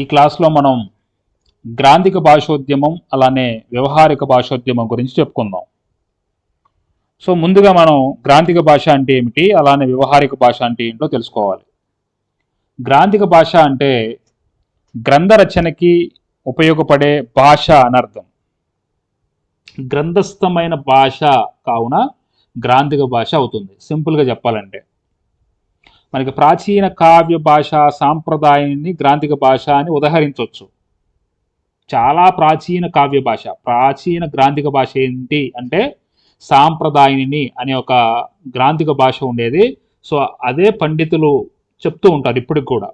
ఈ క్లాస్లో మనం గ్రాంధిక భాషోద్యమం అలానే వ్యవహారిక భాషోద్యమం గురించి చెప్పుకుందాం. సో ముందుగా మనం గ్రాంధిక భాష అంటే ఏమిటి అలానే వ్యవహారిక భాష అంటే ఏంటో తెలుసుకోవాలి. గ్రాంధిక భాష అంటే గ్రంథ రచనకి ఉపయోగపడే భాష అనర్థం గ్రంథస్థమైన భాష కావున గ్రాంధిక భాష అవుతుంది. సింపుల్గా చెప్పాలంటే. మనకి ప్రాచీన కావ్య భాష సాంప్రదాయాన్ని గ్రాంధిక భాష అని ఉదహరించవచ్చు. చాలా ప్రాచీన కావ్య భాష. ప్రాచీన గ్రాంధిక భాష ఏంటి అంటే సాంప్రదాయని అనే ఒక గ్రాంధిక భాష ఉండేది. సో అదే పండితులు చెప్తూ ఉంటారు ఇప్పటికి కూడా.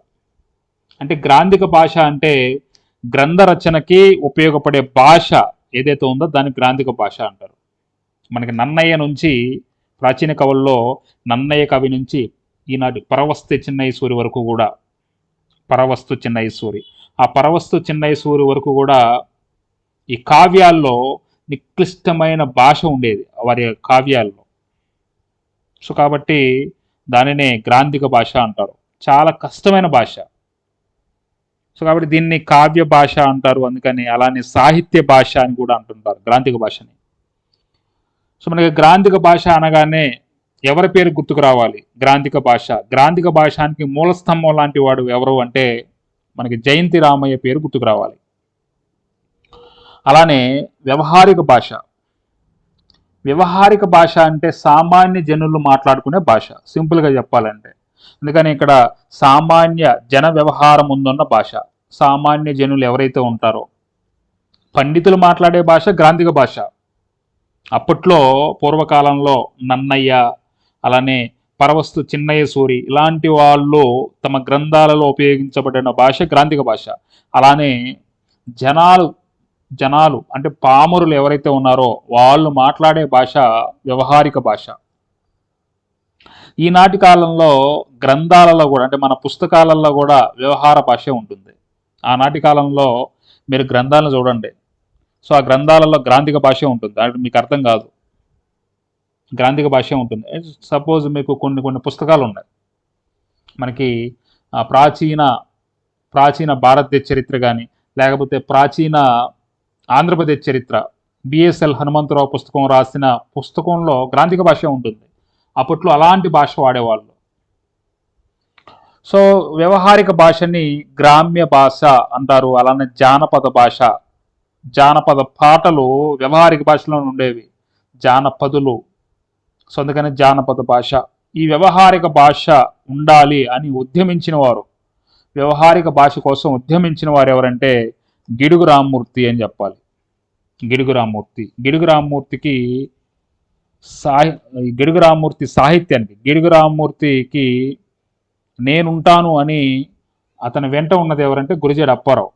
అంటే గ్రాంధిక భాష అంటే గ్రంథ రచనకి ఉపయోగపడే భాష ఏదైతే ఉందో దాన్ని గ్రాంధిక భాష అంటారు. మనకి నన్నయ్య నుంచి ప్రాచీన కవుల్లో నన్నయ్య కవి నుంచి ఈనాటి పరవస్తు చిన్నయ్యసూరి వరకు కూడా పరవస్తు చిన్నయ్యసూరి ఆ పరవస్తు చిన్నయ్యసూరి వరకు కూడా ఈ కావ్యాల్లో నిక్లిష్టమైన భాష ఉండేది వారి కావ్యాల్లో. సో కాబట్టి దానినే గ్రాంధిక భాష అంటారు. చాలా కష్టమైన భాష. సో కాబట్టి దీన్ని కావ్య భాష అంటారు అందుకని అలానే సాహిత్య భాష అని కూడా అంటుంటారు గ్రాంధిక భాషని. సో మనకి గ్రాంధిక భాష అనగానే ఎవరి పేరు గుర్తుకు రావాలి? గ్రాంధిక భాష. గ్రాంధిక భాషానికి మూలస్తంభం లాంటి వాడు ఎవరు అంటే మనకి జయంతి రామయ్య పేరు గుర్తుకు రావాలి. అలానే వ్యవహారిక భాష. వ్యవహారిక భాష అంటే సామాన్య జనులు మాట్లాడుకునే భాష. సింపుల్గా చెప్పాలంటే. అందుకని ఇక్కడ సామాన్య జన వ్యవహారం ఉందన్న భాష. సామాన్య జనులు ఎవరైతే ఉంటారో. పండితులు మాట్లాడే భాష గ్రాంధిక భాష. అప్పట్లో పూర్వకాలంలో నన్నయ్య అలానే పరవస్తు చిన్నయ్య సూరి ఇలాంటి వాళ్ళు తమ గ్రంథాలలో ఉపయోగించబడిన భాష గ్రాంధిక భాష. అలానే జనాలు జనాలు అంటే పామరులు ఎవరైతే ఉన్నారో వాళ్ళు మాట్లాడే భాష వ్యవహారిక భాష. ఈనాటి కాలంలో గ్రంథాలలో కూడా అంటే మన పుస్తకాలలో కూడా వ్యవహార భాష ఉంటుంది. ఆనాటి కాలంలో మీరు గ్రంథాలను చూడండి. సో ఆ గ్రంథాలలో గ్రాంధిక భాష ఉంటుంది. అంటే మీకు అర్థం కాదు. గ్రాంధిక భాష ఉంటుంది. సపోజ్ మీకు కొన్ని కొన్ని పుస్తకాలు ఉన్నాయి మనకి ప్రాచీన ప్రాచీన భారతదేశ చరిత్ర కానీ లేకపోతే ప్రాచీన ఆంధ్రప్రదేశ్ చరిత్ర బిఎస్ఎల్ హనుమంతరావు పుస్తకం రాసిన పుస్తకంలో గ్రాంధిక భాష ఉంటుంది. అప్పట్లో అలాంటి భాష వాడేవాళ్ళు. సో వ్యవహారిక భాషని గ్రామ్య భాష అంటారు అలానే జానపద భాష. జానపద పాటలు వ్యవహారిక భాషలో ఉండేవి. జానపదులు సో అందుకని జానపద భాష ఈ వ్యవహారిక భాష ఉండాలి అని ఉద్యమించిన వారు. వ్యవహారిక భాష కోసం ఉద్యమించిన వారు ఎవరంటే గిడుగు రామ్మూర్తి అని చెప్పాలి. గిడుగు రామ్మూర్తి. గిడుగు రామ్మూర్తికి సాహి గిడుగు రామ్మూర్తి సాహిత్యానికి గిడుగు రామ్మూర్తికి నేనుంటాను అని అతని వెంట ఉన్నది ఎవరంటే గురిజాడ అప్పారావు.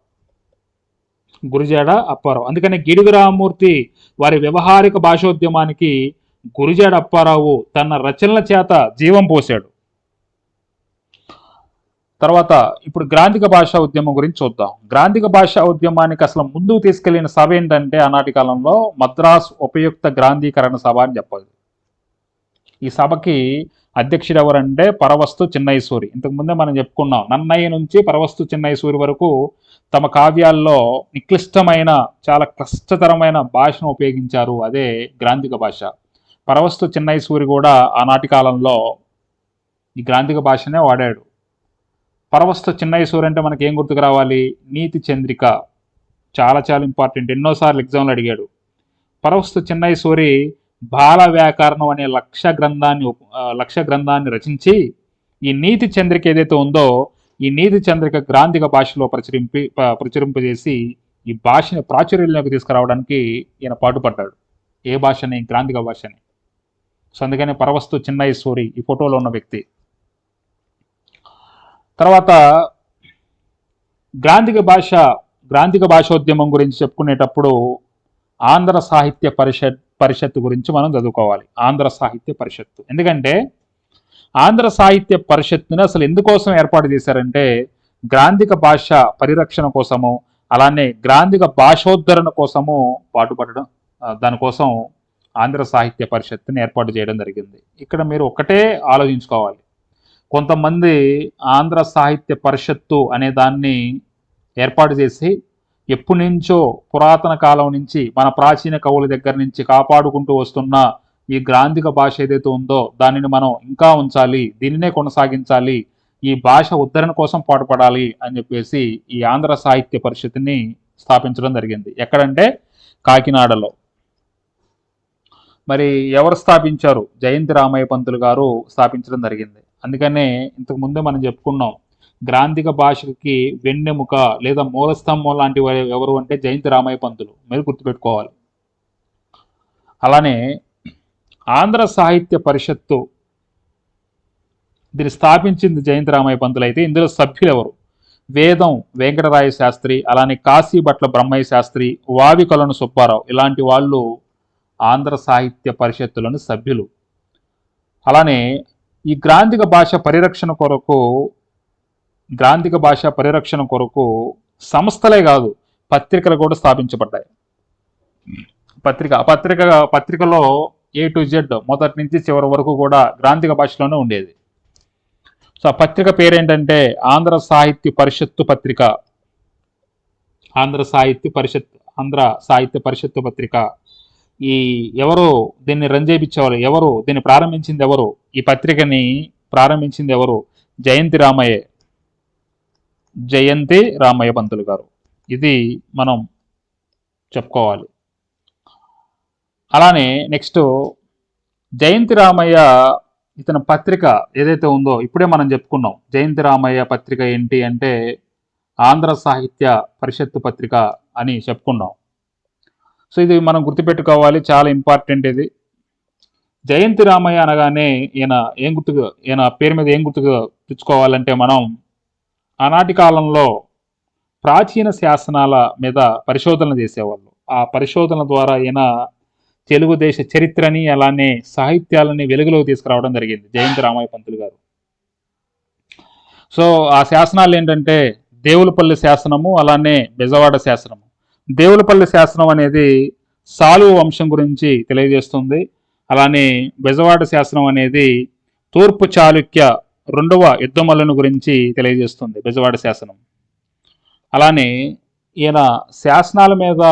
గురిజాడ అప్పారావు. అందుకని గిడుగు రామ్మూర్తి వారి వ్యవహారిక భాషోద్యమానికి గురిజాడ అప్పారావు తన రచనల చేత జీవం పోశాడు. తర్వాత ఇప్పుడు గ్రాంధిక భాషా ఉద్యమం గురించి చూద్దాం. గ్రాంధిక భాషా ఉద్యమానికి అసలు ముందుకు తీసుకెళ్ళిన సభ ఏంటంటే ఆనాటి కాలంలో మద్రాస్ ఉపయుక్త గ్రాంధీకరణ సభ అని చెప్పాలి. ఈ సభకి అధ్యక్షుడు ఎవరంటే పరవస్తు చిన్నైసూరి. ఇంతకుముందే మనం చెప్పుకున్నాం నన్నయ్య నుంచి పరవస్తు చిన్నైసూరి వరకు తమ కావ్యాల్లో నిక్లిష్టమైన చాలా కష్టతరమైన భాషను ఉపయోగించారు అదే గ్రాంధిక భాష. పరవస్తు చిన్నైసూరి కూడా ఆనాటి కాలంలో ఈ గ్రాంధిక భాషనే వాడాడు. పరవస్తు చిన్నైసూరి అంటే మనకి ఏం గుర్తుకు రావాలి? నీతి చంద్రిక. చాలా చాలా ఇంపార్టెంట్ ఎన్నోసార్లు ఎగ్జామ్లు అడిగాడు. పరవస్తు చిన్నైసూరి బాల వ్యాకరణం అనే లక్ష గ్రంథాన్ని లక్ష గ్రంథాన్ని రచించి ఈ నీతి చంద్రిక ఏదైతే ఉందో ఈ నీతి చంద్రిక గ్రాంధిక భాషలో ప్రచురింపి ప్రచురింపజేసి ఈ భాషని ప్రాచుర్యంలోకి తీసుకురావడానికి ఈయన పాటుపడ్డాడు. ఏ భాషని? గ్రాంధిక భాషని. సో అందుకని పరవస్తు చిన్నైసూరి ఈ ఫోటోలో ఉన్న వ్యక్తి. తర్వాత గ్రాంధిక భాష గ్రాంధిక భాషోద్యమం గురించి చెప్పుకునేటప్పుడు ఆంధ్ర సాహిత్య పరిషత్ పరిషత్తు గురించి మనం చదువుకోవాలి. ఆంధ్ర సాహిత్య పరిషత్తు. ఎందుకంటే ఆంధ్ర సాహిత్య పరిషత్తుని అసలు ఎందుకోసం ఏర్పాటు చేశారంటే గ్రాంధిక భాష పరిరక్షణ కోసము అలానే గ్రాంధిక భాషోద్ధరణ కోసము పాటుపడడం దానికోసం ఆంధ్ర సాహిత్య పరిషత్తుని ఏర్పాటు చేయడం జరిగింది. ఇక్కడ మీరు ఒకటే ఆలోచించుకోవాలి. కొంతమంది ఆంధ్ర సాహిత్య పరిషత్తు అనే దాన్ని ఏర్పాటు చేసి ఎప్పటి నుంచో పురాతన కాలం నుంచి మన ప్రాచీన కవుల దగ్గర నుంచి కాపాడుకుంటూ వస్తున్న ఈ గ్రాంధిక భాష ఏదైతే ఉందో దానిని మనం ఇంకా ఉంచాలి దీనినే కొనసాగించాలి ఈ భాష ఉద్ధరణ కోసం పాటుపడాలి అని చెప్పేసి ఈ ఆంధ్ర సాహిత్య పరిషత్ని స్థాపించడం జరిగింది. ఎక్కడంటే కాకినాడలో. మరి ఎవరు స్థాపించారు? జయంతి రామయ్య పంతులు గారు స్థాపించడం జరిగింది. అందుకనే ఇంతకు ముందే మనం చెప్పుకున్నాం గ్రాంధిక భాషకి వెన్నెముక లేదా మూలస్తంభం లాంటి వారు ఎవరు అంటే జయంతి రామయ్య పంతులు. మీరు గుర్తుపెట్టుకోవాలి. అలానే ఆంధ్ర సాహిత్య పరిషత్తు దీన్ని స్థాపించింది జయంతి రామయ్య పంతులు అయితే ఇందులో సభ్యులు ఎవరు వేదం వెంకటరాయ శాస్త్రి అలానే కాశీభట్ల బ్రహ్మయ్య శాస్త్రి వావికలను సుబ్బారావు. ఇలాంటి వాళ్ళు ఆంధ్ర సాహిత్య పరిషత్తులోని సభ్యులు. అలానే ఈ గ్రాంధిక భాష పరిరక్షణ కొరకు గ్రాంధిక భాష పరిరక్షణ కొరకు సంస్థలే కాదు పత్రికలు కూడా స్థాపించబడ్డాయి. పత్రిక పత్రిక పత్రికలో ఏ టు జెడ్ మొదటి నుంచి చివరి వరకు కూడా గ్రాంధిక భాషలోనే ఉండేది. సో ఆ పత్రిక పేరేంటంటే ఆంధ్ర సాహిత్య పరిషత్తు పత్రిక. ఆంధ్ర సాహిత్య పరిషత్ ఆంధ్ర సాహిత్య పరిషత్తు పత్రిక. ఈ ఎవరు దీన్ని రన్ చేయించేవారు ఎవరు? దీన్ని ప్రారంభించింది ఎవరు? ఈ పత్రికని ప్రారంభించింది ఎవరు? జయంతి రామయ్య. జయంతి రామయ్య పంతులు గారు. ఇది మనం చెప్పుకోవాలి. అలానే నెక్స్ట్ జయంతి రామయ్య ఇతని పత్రిక ఏదైతే ఉందో ఇప్పుడే మనం చెప్పుకున్నాం. జయంతి రామయ్య పత్రిక ఏంటి అంటే ఆంధ్ర సాహిత్య పరిషత్తు పత్రిక అని చెప్పుకున్నాం. సో ఇది మనం గుర్తుపెట్టుకోవాలి చాలా ఇంపార్టెంట్ ఇది. జయంతి రామయ్య అనగానే ఈయన ఏం గుర్తుకు ఈయన పేరు మీద ఏం గుర్తుకు తెచ్చుకోవాలంటే మనం ఆనాటి కాలంలో ప్రాచీన శాసనాల మీద పరిశోధన చేసేవాళ్ళు. ఆ పరిశోధన ద్వారా ఈయన తెలుగుదేశ చరిత్రని అలానే సాహిత్యాలని వెలుగులోకి తీసుకురావడం జరిగింది జయంతి రామయ్య పంతులు గారు. సో ఆ శాసనాలు ఏంటంటే దేవులపల్లి శాసనము అలానే బెజవాడ శాసనము. దేవులపల్లి శాసనం అనేది సాలువ వంశం గురించి తెలియజేస్తుంది. అలానే బెజవాడ శాసనం అనేది తూర్పు చాళుక్య రెండవ యుద్ధమల్లుని గురించి తెలియజేస్తుంది బెజవాడ శాసనం. అలానే ఈయన శాసనాల మీద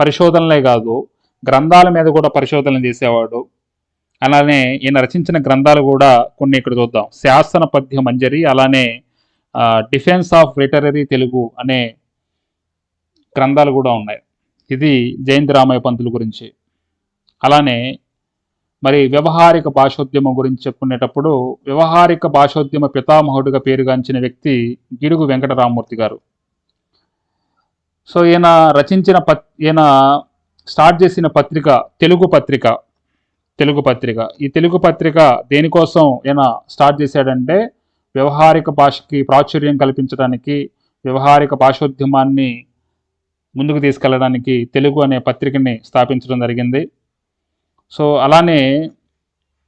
పరిశోధనలే కాదు గ్రంథాల మీద కూడా పరిశోధనలు చేసేవాడు. అలానే ఈయన రచించిన గ్రంథాలు కూడా కొన్ని ఇక్కడ చూద్దాం. శాసన పద్య మంజరి అలానే డిఫెన్స్ ఆఫ్ లిటరరీ తెలుగు అనే గ్రంథాలు కూడా ఉన్నాయి. ఇది జయంతి రామయ్య పంతుల గురించి. అలానే మరి వ్యవహారిక భాషోద్యమం గురించి చెప్పుకునేటప్పుడు వ్యవహారిక భాషోద్యమ పితామహుడిగా పేరుగాంచిన వ్యక్తి గిడుగు వెంకటరామమూర్తి గారు. సో ఈయన రచించిన పత్ ఈయన స్టార్ట్ చేసిన పత్రిక తెలుగు పత్రిక తెలుగు పత్రిక. ఈ తెలుగు పత్రిక దేనికోసం ఈయన స్టార్ట్ చేశాడంటే వ్యవహారిక భాషకి ప్రాచుర్యం కల్పించడానికి వ్యవహారిక భాషోద్యమాన్ని ముందుకు తీసుకెళ్ళడానికి తెలుగు అనే పత్రికని స్థాపించడం జరిగింది. సో అలానే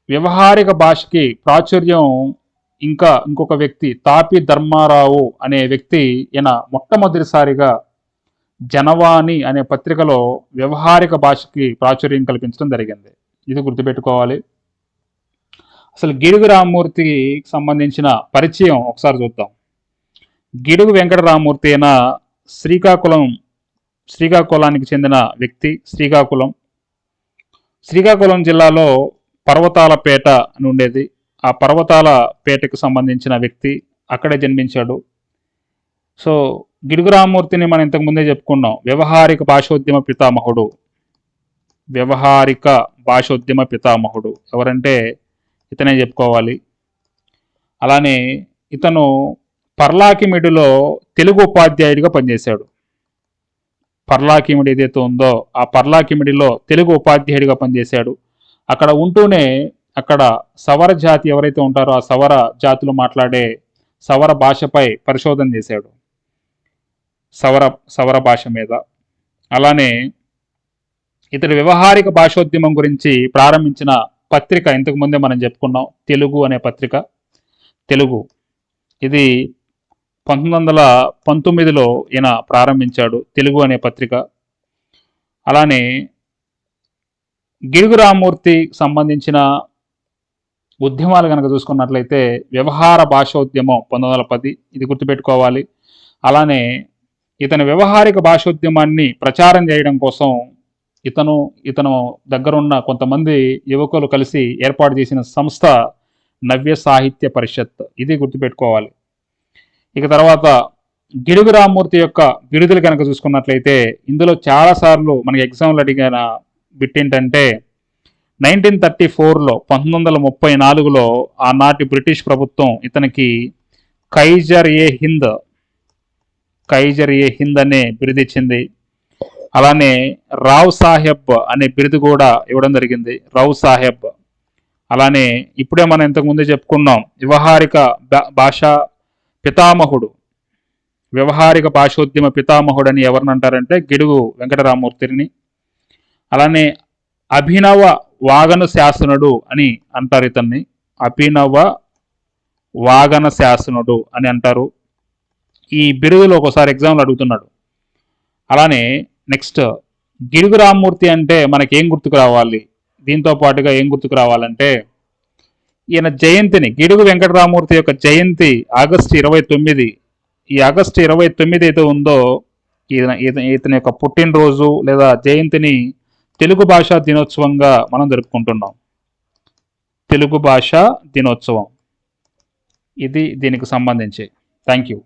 వ్యవహారిక భాషకి ప్రాచుర్యం ఇంకా ఇంకొక వ్యక్తి తాపి ధర్మారావు అనే వ్యక్తి ఈయన మొట్టమొదటిసారిగా జనవాణి అనే పత్రికలో వ్యవహారిక భాషకి ప్రాచుర్యం కల్పించడం జరిగింది. ఇది గుర్తుపెట్టుకోవాలి. అసలు గిడుగు రామ్మూర్తికి సంబంధించిన పరిచయం ఒకసారి చూద్దాం. గిడుగు వెంకటరామూర్తి అయిన శ్రీకాకుళం శ్రీకాకుళానికి చెందిన వ్యక్తి శ్రీకాకుళం. శ్రీకాకుళం జిల్లాలో పర్వతాలపేట అని ఉండేది. ఆ పర్వతాల పేటకు సంబంధించిన వ్యక్తి అక్కడే జన్మించాడు. సో గిడుగురామూర్తిని మనం ఇంతకు ముందే చెప్పుకున్నాం. వ్యవహారిక భాషోద్యమ పితామహుడు. వ్యవహారిక భాషోద్యమ పితామహుడు. ఎవరంటే ఇతనే చెప్పుకోవాలి. అలానే ఇతను పర్లాకిమిడిలో తెలుగు ఉపాధ్యాయుడిగా పనిచేశాడు. పర్లాకిమిడి ఏదైతే ఉందో ఆ పర్లాకిమిడిలో తెలుగు ఉపాధ్యాయుడిగా పనిచేశాడు. అక్కడ ఉంటూనే అక్కడ సవర జాతి ఎవరైతే ఉంటారో ఆ సవర జాతులు మాట్లాడే సవర భాషపై పరిశోధన చేశాడు. సవర సవర భాష మీద. అలానే ఇతడు వ్యవహారిక భాషోద్యమం గురించి ప్రారంభించిన పత్రిక ఇంతకుముందే మనం చెప్పుకున్నాం తెలుగు అనే పత్రిక. తెలుగు. ఇది పంతొమ్మిది వందల పంతొమ్మిదిలో ఈయన ప్రారంభించాడు తెలుగు అనే పత్రిక. అలానే గిడుగు రామ్మూర్తి సంబంధించిన ఉద్యమాలు కనుక చూసుకున్నట్లయితే వ్యవహార భాషోద్యమం పంతొమ్మిది వందల పది ఇది గుర్తుపెట్టుకోవాలి. అలానే ఇతని వ్యవహారిక భాషోద్యమాన్ని ప్రచారం చేయడం కోసం ఇతను ఇతను దగ్గరున్న కొంతమంది యువకులు కలిసి ఏర్పాటు చేసిన సంస్థ నవ్య సాహిత్య పరిషత్ ఇది గుర్తుపెట్టుకోవాలి. ఇక తర్వాత గిడుగు రామ్మూర్తి యొక్క బిరుదులు కనుక చూసుకున్నట్లయితే ఇందులో చాలాసార్లు మనకి ఎగ్జామ్లు అడిగిన బిట్ ఏంటంటే నైన్టీన్ థర్టీ ఫోర్లో పంతొమ్మిది వందల ముప్పై నాలుగులో ఆనాటి బ్రిటిష్ ప్రభుత్వం ఇతనికి కైజర్ ఏ హింద్ కైజర్ ఏ హింద్ అనే బిరుదు ఇచ్చింది. అలానే రావ్ సాహెబ్ అనే బిరుదు కూడా ఇవ్వడం జరిగింది. రావ్ సాహెబ్. అలానే ఇప్పుడే మనం ఇంతకుముందే చెప్పుకున్నాం వ్యవహారిక భా- భాషా పితామహుడు. వ్యవహారిక భాషోద్యమ పితామహుడు అని ఎవరిని అంటారంటే గిడుగు వెంకటరామూర్తిని అలానే అభినవ వాగన శాసనుడు అని అంటారు ఇతన్ని. అభినవ వాగన శాసనుడు అని అంటారు. ఈ బిరుదులో ఒకసారి ఎగ్జామ్లో అడుగుతున్నాడు. అలానే నెక్స్ట్ గిడుగు రామ్మూర్తి అంటే మనకేం గుర్తుకు రావాలి? దీంతో పాటుగా ఏం గుర్తుకు రావాలంటే ఈయన జయంతిని గిడుగు వెంకటరామూర్తి యొక్క జయంతి ఆగస్టు ఇరవై తొమ్మిది. ఈ ఆగస్టు ఇరవై తొమ్మిది అయితే ఉందో ఈయన ఈత- ఇతని యొక్క పుట్టినరోజు లేదా జయంతిని తెలుగు భాషా దినోత్సవంగా మనం జరుపుకుంటున్నాం. తెలుగు భాష దినోత్సవం. ఇది దీనికి సంబంధించి. Thank you